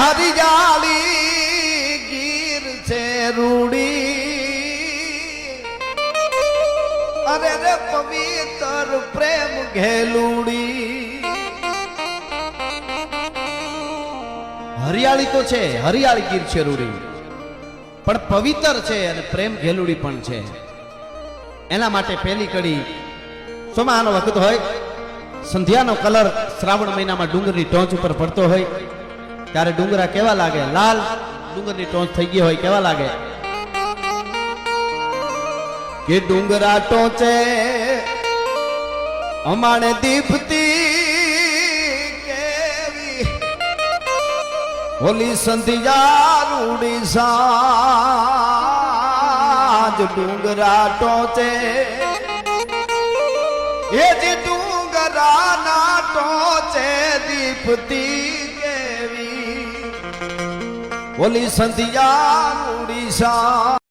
હરિયાળી ગીર છે રૂડી. અરે રે પવિત્ર પ્રેમ ઘેલુડી. હરિયાળી તો છે, હરિયાળી ગીર છે રૂડી. પણ પવિત્ર છે અને પ્રેમ ઘેલુડી પણ છે. એના માટે પહેલી કડી સોમાનો વખત હોય. સંધ્યાનો કલર શ્રાવણ મહિનામાં ડુંગરની ટોચ ઉપર પડતો હોય. ત્યારે ડુંગરા કેવા લાગે? લાલ? ડુંગરની ટોચ થઈ ગઈ હોય, કેવા લાગે? કે ડુંગરા ટોચે અમાણે દીપતી કેવી? હોલી સંધ્યા રૂડી ડુંગરા ટોચે. એ જે ડુંગરા ના ટોચે દીપતી કેવી સંધિયા સંધ્યા રૂડી સા